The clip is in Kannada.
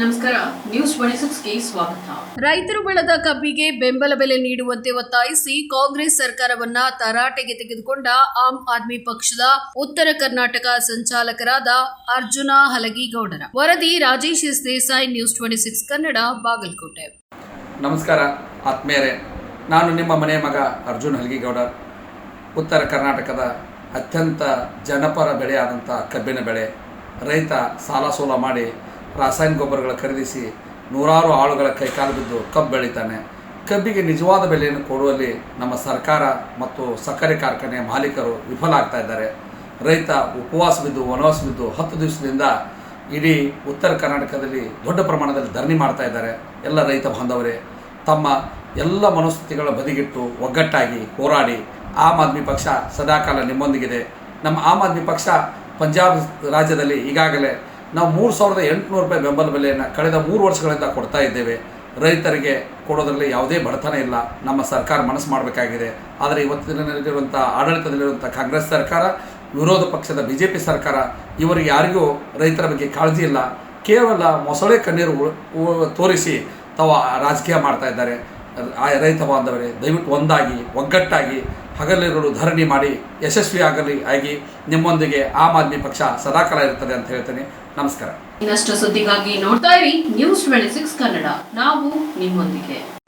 ನಮಸ್ಕಾರ ನ್ಯೂಸ್ ಟ್ವೆಂಟಿ ಸಿಕ್ಸ್ಗೆ ಸ್ವಾಗತ. ರೈತರು ಬೆಳೆದ ಕಬ್ಬಿಗೆ ಬೆಂಬಲ ಬೆಲೆ ನೀಡುವಂತೆ ಒತ್ತಾಯಿಸಿ ಕಾಂಗ್ರೆಸ್ ಸರ್ಕಾರವನ್ನ ತರಾಟೆಗೆ ತೆಗೆದುಕೊಂಡ ಆಮ್ ಆದ್ಮಿ ಪಕ್ಷದ ಉತ್ತರ ಕರ್ನಾಟಕ ಸಂಚಾಲಕರಾದ ಅರ್ಜುನ ಹಲಗಿಗೌಡರ. ವರದಿ Rajesh S Desai news twenty six Kannada Bagalkote. ನಮಸ್ಕಾರ ಆತ್ಮೀಯರೇ. ನಾನು ನಿಮ್ಮ ಮನೆಯ ಮಗ ಅರ್ಜುನ್ ಹಲಗಿಗೌಡ ಉತ್ತರ ಕರ್ನಾಟಕದ ಅತ್ಯಂತ ಜನಪರ ಬೆಳೆಯಾದಂಥ ಕಬ್ಬಿನ ಬೆಳೆ. ರೈತ ಸಾಲ ಸೋಲ ಮಾಡಿ ರಾಸಾಯನಿಕ ಗೊಬ್ಬರಗಳ ಖರೀದಿಸಿ ನೂರಾರು ಆಳುಗಳ ಕೈಕಾಲು ಬಿದ್ದು ಕಬ್ಬು ಬೆಳೀತಾನೆ. ಕಬ್ಬಿಗೆ ನಿಜವಾದ ಬೆಲೆಯನ್ನು ಕೊಡುವಲ್ಲಿ ನಮ್ಮ ಸರ್ಕಾರ ಮತ್ತು ಸಕ್ಕರೆ ಕಾರ್ಖಾನೆಯ ಮಾಲೀಕರು ವಿಫಲ ಆಗ್ತಾ ಇದ್ದಾರೆ. ರೈತ ಉಪವಾಸ ಬಿದ್ದು, ವನವಾಸ ಬಿದ್ದು ಹತ್ತು ದಿವಸದಿಂದ ಇಡೀ ಉತ್ತರ ಕರ್ನಾಟಕದಲ್ಲಿ ದೊಡ್ಡ ಪ್ರಮಾಣದಲ್ಲಿ ಧರಣಿ ಮಾಡ್ತಾ ಇದ್ದಾರೆ ಎಲ್ಲ ರೈತ ಬಾಂಧವರೇ. ತಮ್ಮ ಎಲ್ಲ ಮನಸ್ಥಿತಿಗಳ ಬದಿಗಿಟ್ಟು ಒಗ್ಗಟ್ಟಾಗಿ ಹೋರಾಡಿ ಆಮ್ ಆದ್ಮಿ ಪಕ್ಷ ಸದಾಕಾಲ ನಿಮ್ಮೊಂದಿಗಿದೆ. ನಮ್ಮ ಆಮ್ ಆದ್ಮಿ ಪಕ್ಷ ಪಂಜಾಬ್ ರಾಜ್ಯದಲ್ಲಿ ಈಗಾಗಲೇ ನಾವು ಮೂರು ಸಾವಿರದ ಎಂಟುನೂರು ರೂಪಾಯಿ ಬೆಂಬಲ ಬೆಲೆಯನ್ನು ಕಳೆದ ಮೂರು ವರ್ಷಗಳಿಂದ ಕೊಡ್ತಾ ಇದ್ದೇವೆ. ರೈತರಿಗೆ ಕೊಡೋದರಲ್ಲಿ ಯಾವುದೇ ಬಡತನ ಇಲ್ಲ. ನಮ್ಮ ಸರ್ಕಾರ ಮನಸ್ಸು ಮಾಡಬೇಕಾಗಿದೆ. ಆದರೆ ಇವತ್ತಿನಲ್ಲಿರುವಂಥ ಆಡಳಿತದಲ್ಲಿರುವಂಥ ಕಾಂಗ್ರೆಸ್ ಸರ್ಕಾರ, ವಿರೋಧ ಪಕ್ಷದ ಬಿ ಜೆ ಪಿ ಸರ್ಕಾರ, ಇವರಿಗೆ ಯಾರಿಗೂ ರೈತರ ಬಗ್ಗೆ ಕಾಳಜಿ ಇಲ್ಲ. ಕೇವಲ ಮೊಸಳೆ ಕಣ್ಣೀರು ತೋರಿಸಿ ತಾವು ರಾಜಕೀಯ ಮಾಡ್ತಾ ಇದ್ದಾರೆ. ರೈತ ಬಾಂಧವರೇ ದಯವಿಟ್ಟು ಒಂದಾಗಿ, ಒಗ್ಗಟ್ಟಾಗಿ ಹಗಲಿರುಳು ಧರಣಿ ಮಾಡಿ, ಯಶಸ್ವಿ ಆಗಲಿ, ಆಗಿ ನಿಮ್ಮೊಂದಿಗೆ ಆಮ್ ಆದ್ಮಿ ಪಕ್ಷ ಸದಾಕಾಲ ಇರುತ್ತದೆ ಅಂತ ಹೇಳ್ತೇನೆ. ನಮಸ್ಕಾರ. ಇನ್ನಷ್ಟು ಸುದ್ದಿಗಾಗಿ ನೋಡ್ತಾ ಇರಿ ನ್ಯೂಸ್ ಟ್ವೆಂಟಿ ಸಿಕ್ಸ್ ಕನ್ನಡ. ನಾವು ನಿಮ್ಮೊಂದಿಗೆ.